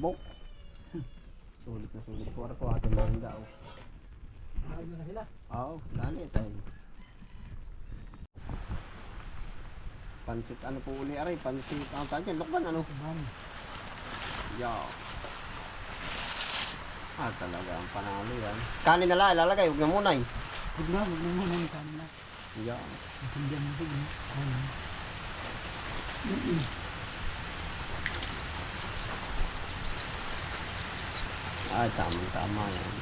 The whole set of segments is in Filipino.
Pasbok. Sulit na sulit po. Ako atin na rin daw. Marami na sila. Oo, dali tayo. Pansit ano po uli aray? Pansit ang tawag yan. Lukban ano? Kuban. Yaw. Ah, talaga ang panalo yan. Kanin na lang, ilalagay. Huwag na muna eh. Huwag na, huwag na muna yung kanila. Yaw. Natindihan mo siguro. Ayun. Ah, tamang tama yan.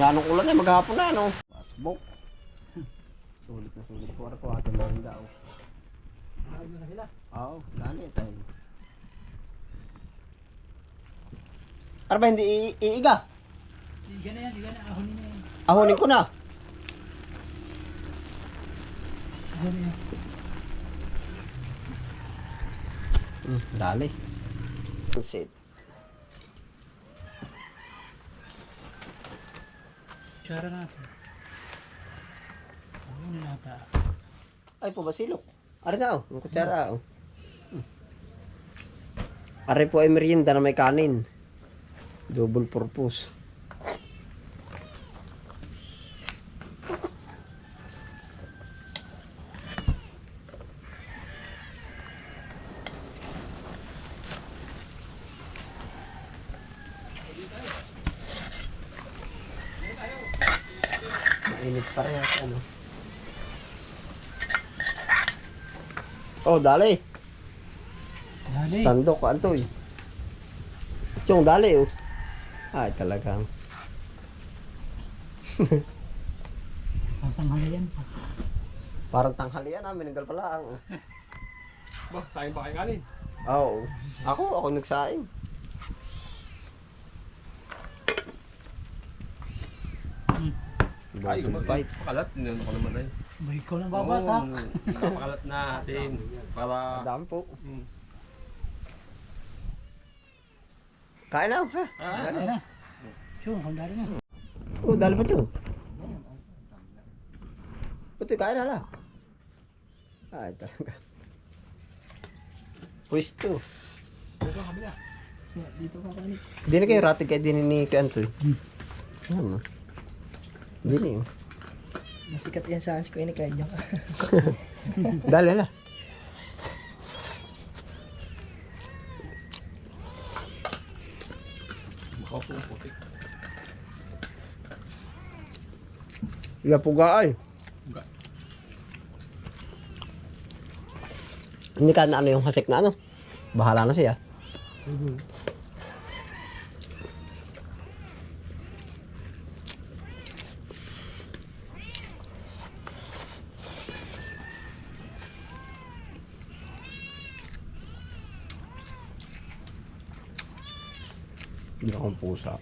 Ganong ulan eh, maghapon na ano. Pasbok. Sulit na sulit po. Ako atin na rin daw. Marami na sila. Oo, dali tayo. Ano ba hindi iiga? Iga na yan, iga na. Ahon na yan. Ahonin ko na. Ahon na yan. Hmm, dali. Sit. Tsara natin. Ahon na nata. Ay po basilok. Ari na oh, ang kutsara oh. Hmm. Ari po ay merienda na may kanin. Double purpose. Pa rin ako, ano. Oh, dali. Dali. Sandok antoy. Chong dali oh. Ay talagang. Pantanghala yan. Parang tanghalian namin nanggal pala ang. Ba, tayo ba kayo kanin? Oo. Ako ako nagsaing. Hmm. Ay, fight. Pakalat, ninan ko naman ay. Ba ikaw lang babata? Oo, Napakalat natin. Para... Dami po. Hmm. Kain na ha. Ah, Dali na. Sure, kung dali na. Oh, dali pa chong. Puti kain na la. Ay talaga. Pwesto. Dito ka kabila. Dito ka kanit. Di na kayo ratig kay din ni Kantoy. Hmm. Ano? Di na yun. Masikat yan sa ko ini kaya dyan ka. Dali la. Makaupo ang putik. Iga puga ay. Hindi ka na ano yung hasik na ano. Bahala na siya. Hindi akong pusa.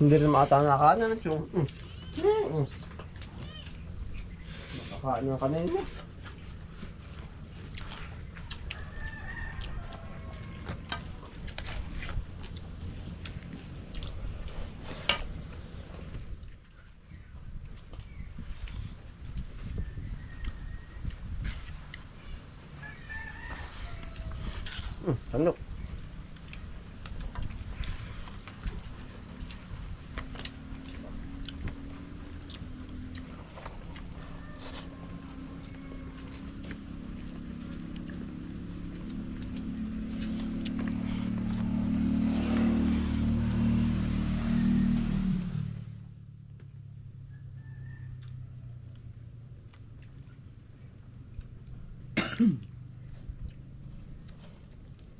Hindi rin makata nakakain na yung... Mm. Mm. Nakakain na kanina. Hmm, sandok.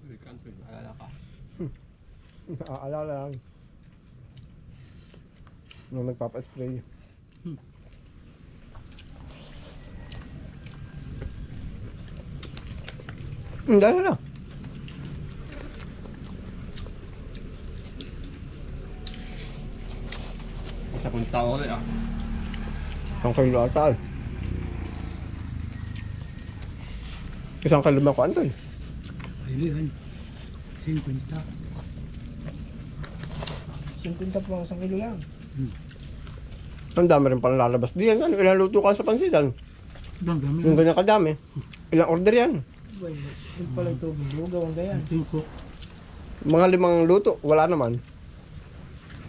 Uy, kanto, maalala ka. Naaalala lang. Nung nagpapa-spray. Hmm. Hmm, dahil na. Sa kung tao ulit ah. Isang kilo ata eh. Isang kilo ba ko Anton? Ayun yan. 50. 50 po, isang kilo lang. Ang dami rin pala lalabas diyan. Ano, ilaluto ka sa pansitan. Ang dami. Yung ganyan kadami. Ilang order yan? Ba, Yung pala ito, bilugaw ang gayan. Cinco. Mga limang luto, wala naman.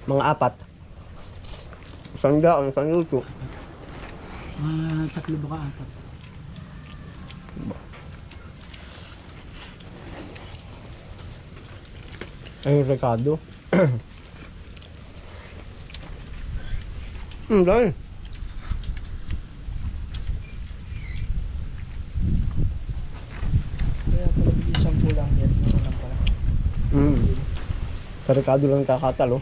Mga apat. Isang daon, isang luto. Mga tatlo baka apat. Ay, Ricardo. Hmm, dahil. Kaya pala isang pulang yan. Ano lang pala. Hmm. Sa Ricardo lang kakatalo.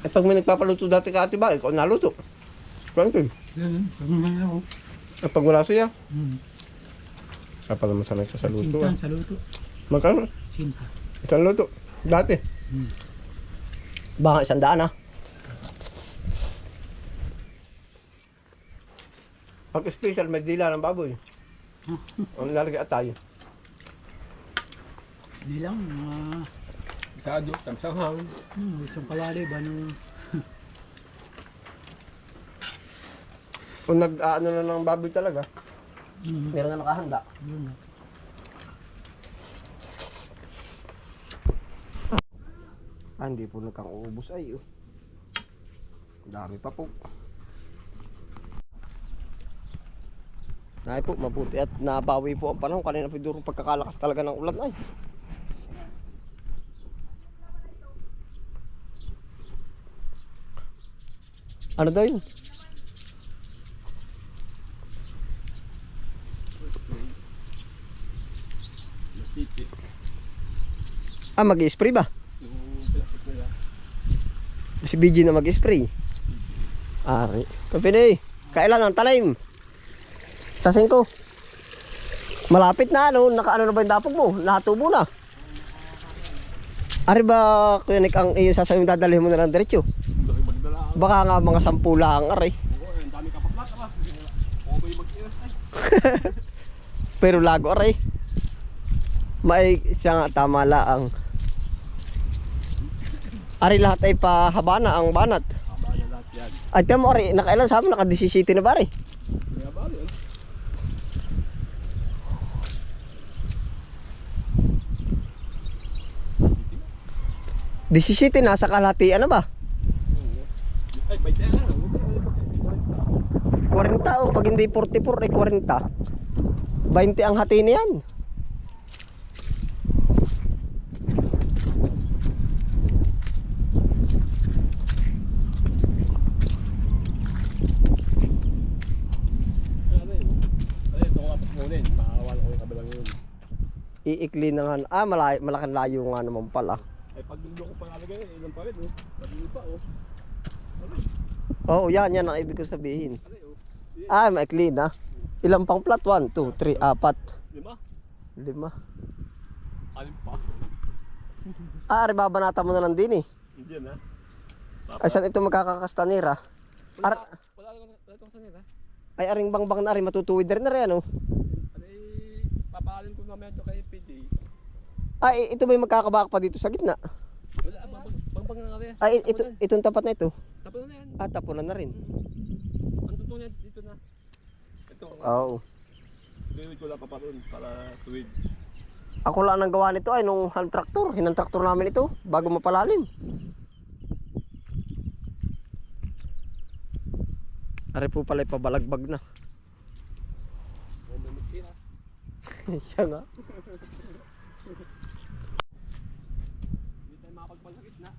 Eh, pag may nagpapaluto dati ka ate ba, ikaw naluto. Franklin. Yan, sabi nga ako. Eh, pag wala siya, Hmm. kaya pala masanay siya sa luto. Sintan Ah. sa luto. Magkano? Sinta. Luto. Dati. Hmm. Baka isang daan ah. Pag special, may dila ng baboy. Ang lalagay atay. Hindi lang, mga Isado, tamsang hangin. hmm, isang kalali ba nung Kung nag-ano na ng baboy talaga, hmm, meron na nakahanda. yun na. Ah, hindi po nagkang uubos ay. Oh. Dami pa po. Ay po, mabuti at nabawi po ang panahon. Kanina po durong pagkakalakas talaga ng ulan ay. Ano daw yun? Ah, mag-spray ba? Si BG na mag-spray. Ari. Kapini, kailan ang talim? Sa 5. Malapit na ano, nakaano na ba yung dapog mo? Nakatubo na. Ari ba, Kuya Nick, ang iyo sasabihin dadalhin mo na lang ako. Baka nga mga sampu lang, ari. Pero lago, ari. May siya nga tama laang. Ari lahat ay pahaba na ang banat. Haba yan lahat yan. Ay, tama mo, ari, nakailan sa amin, naka-17 na ba, ari? Kaya ba yun? Disisite, nasa kalahatian na ba? Ay, bait yan nga. 40 o pag hindi 44 ay 40. 20 ang hati niyan. Ano yun? Ano yun? Ito ko kapag munin. Makakawala ko yung kabilang yun. Iikli na nga. Ah, malay, malaking layo nga naman pala. Ay, pag dulo ko pangalagay, ilan pa rin, oh. Pag pa, oh. Oo, yan, yan ang ibig ko sabihin. Yun? Ah, maikli na. Ilang pang plat? 1, 2, 3, 4, Lima? 5. Alim pa. Ah, ari babanata mo na lang din eh. Hindi yan, ha? Ay, saan ito magkakakastanira? Wala, Ar- wala, wala, wala itong sanira. Ay, aring bangbang na rin, matutuwid na rin na rin, ano? Eh, papaalin ko mamaya ito kay. Ay, ito ba yung magkakabak pa dito sa gitna? Wala, bang, bang, bang, na rin. Ay, ito, itong tapat na ito. Tapos na yan. Ah, tapunan na rin. Ang totoo niya, dito na. Ito, Oo. Tuwid ko lang pa pa para tuwid. Ako lang ang gawa nito ay nung hand tractor. Hinang tractor namin ito bago mapalalim. Ari po pala ipabalagbag na. Oh. Siya nga. Hindi tayo makapagpal sa gitna.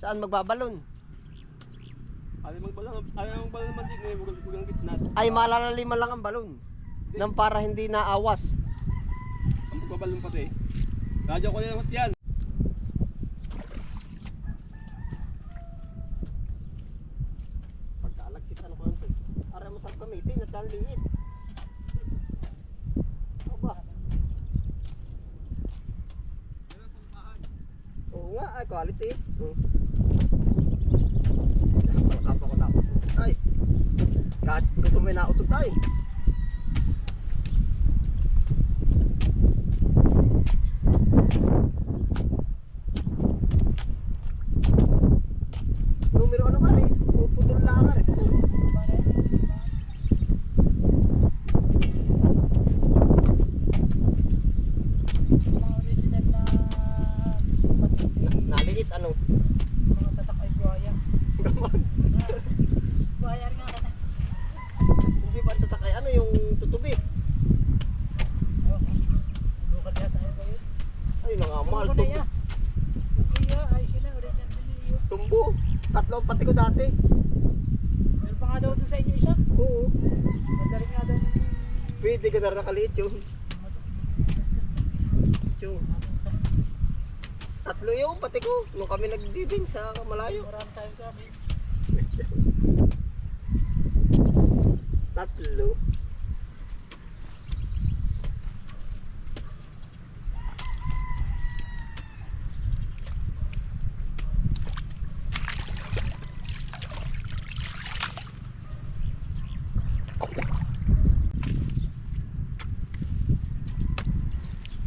Saan magbabalon? Ayaw magbalang, ayaw magbalang naman din eh, huwag huwag ang gitna. Ay malalaliman lang ang balon. Nang para hindi naawas. Ang magbabalong pati. Radyo ko na naman yan. Pagkaalag kita ano kanto. Ara mo sa kamitin at liit. Aba. Oo nga, ay quality. Mm. Kapag ko na utot ay. Kahit gusto may nautot ay. Numero ano ba ka rin. Mga original na pati Naliit ano. mga tatak ay buhaya. Buhaya rin nga ka na. Hindi ba tatakay ano yung tutubi? Local yata yun ba yun? Ay na nga, mahal Ano tumbo. na iya? Yung iya ay sila original din yung iyo. Tumbo. Tatlo ang pati ko dati. Meron pa nga daw doon sa inyo isa. Oo. Madaling nga daw ni Pwede ka na nakaliit yun. Yung tatlo yung pati ko. Nung kami nagbibing sa malayo. Marami tayong kami. Tatlo.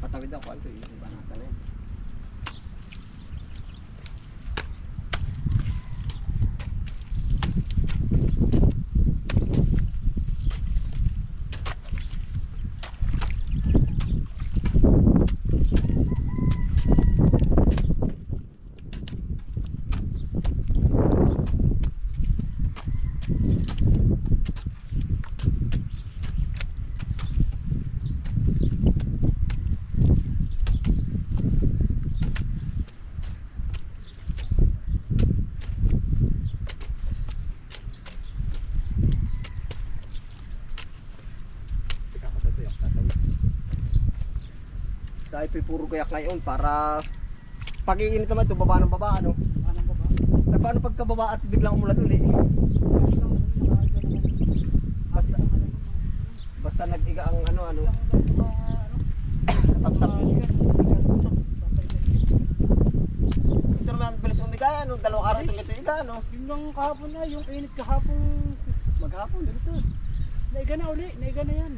Patawid ako ito, yung iba natin na yun. Teka ako sa tuyak, tatawid. Dahil pa puro kayak ngayon para pag iinit naman ito, baba ng baba, ano? Anong baba? Eh, paano pagkababa at biglang umulan uli? Basta, basta nag-iga ang ano, ano, tapsak. Ito naman, bilis umiga, ano, dalawang araw itong ito iga, ano? Yun lang kahapon na, yung init kahapon. Maghapon. Ganito. Naiga na uli, naiga na yan.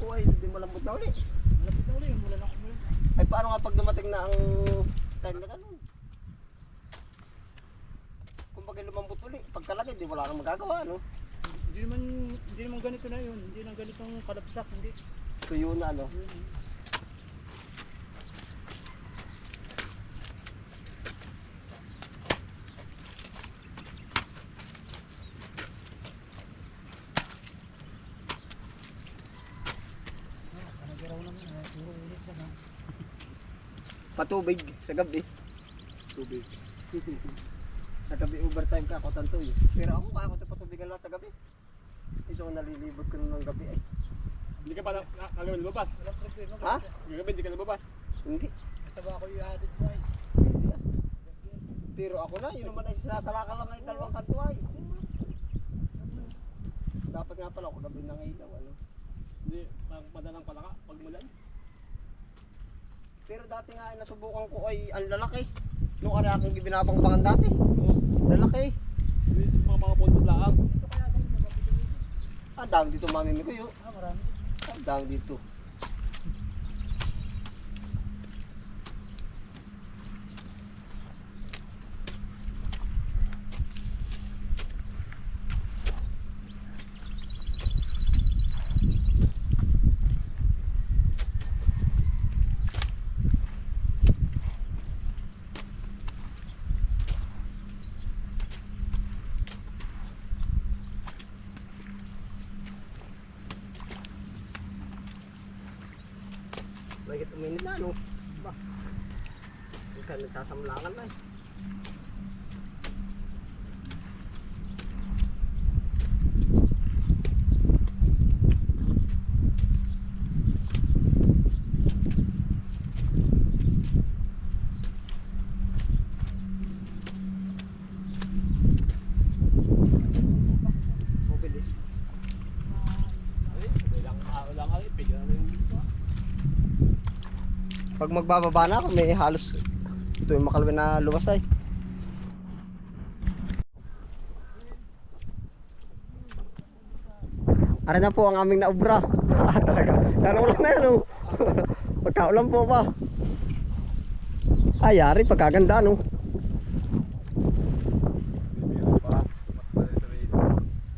Uy, hindi malambot na uli. Malapit na uli, yung mula lang umulan. Ay, paano nga pag dumating na ang time na ganun? Kung bagay lumambot uli, pagkalagay, di wala nang magagawa, no? Hindi naman, hindi naman ganito na yun. Hindi lang ganitong kalabsak, hindi. Tuyo na, ano? Yun, eh. Ah, panagiraw naman, eh. Puro ulit lang, ha. Patubig sa gabi. Tubig. Sa gabi overtime ka, ako tantoy. Pero ako, kaya ko ito patubigan lahat sa gabi. Ito ang nalilibot ko ng gabi ay. Hindi ka pa na, na, kagabi lumabas. Ha? Kagabi hindi ka lumabas. Hindi. Basta ba ako mo, eh. Hindi ah. Pero ako na, yun naman ay sinasalakan lang ng dalawang kanto ay. Dapat nga pala ako gabi nang ilaw, ano. Hindi, madalang pala ka pag mulan. Pero dati nga ay nasubukan ko ay ang lalaki. Nung ari aking binabangbangan dati. Oo. Lalaki. Hindi, mga mga punto lang. Ito kaya sa inyo, mabituin. Ah, dami dito mamimi ko yun. Ah, marami. Ah, dami dito. Bakit uminit na, no? Ba? Hindi ka nagsasamlangan na eh. Yung dito. Pag magbababa na ako, may halos ito yung makalawin na luwas ay. Ara na po ang aming naubra. Ah, talaga. Narulang na yan, oh. Pagkaulan po pa. Ay, yari, pagkaganda, no.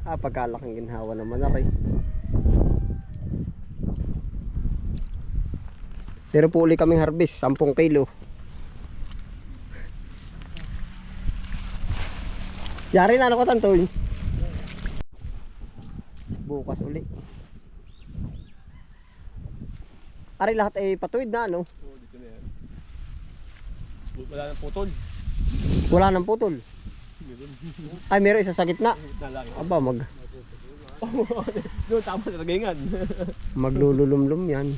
Ah, pagkalaking ginhawa naman na. Pero po uli kaming harvest, 10 kilo. Yari na ano ko tantoy. Bukas uli. Ari lahat ay patuwid na ano. Oo, dito na yan. Wala nang putol. Wala nang putol. Ay meron isa sa gitna. Aba mag Doon, tama sa tagingan. maglululumlum yan.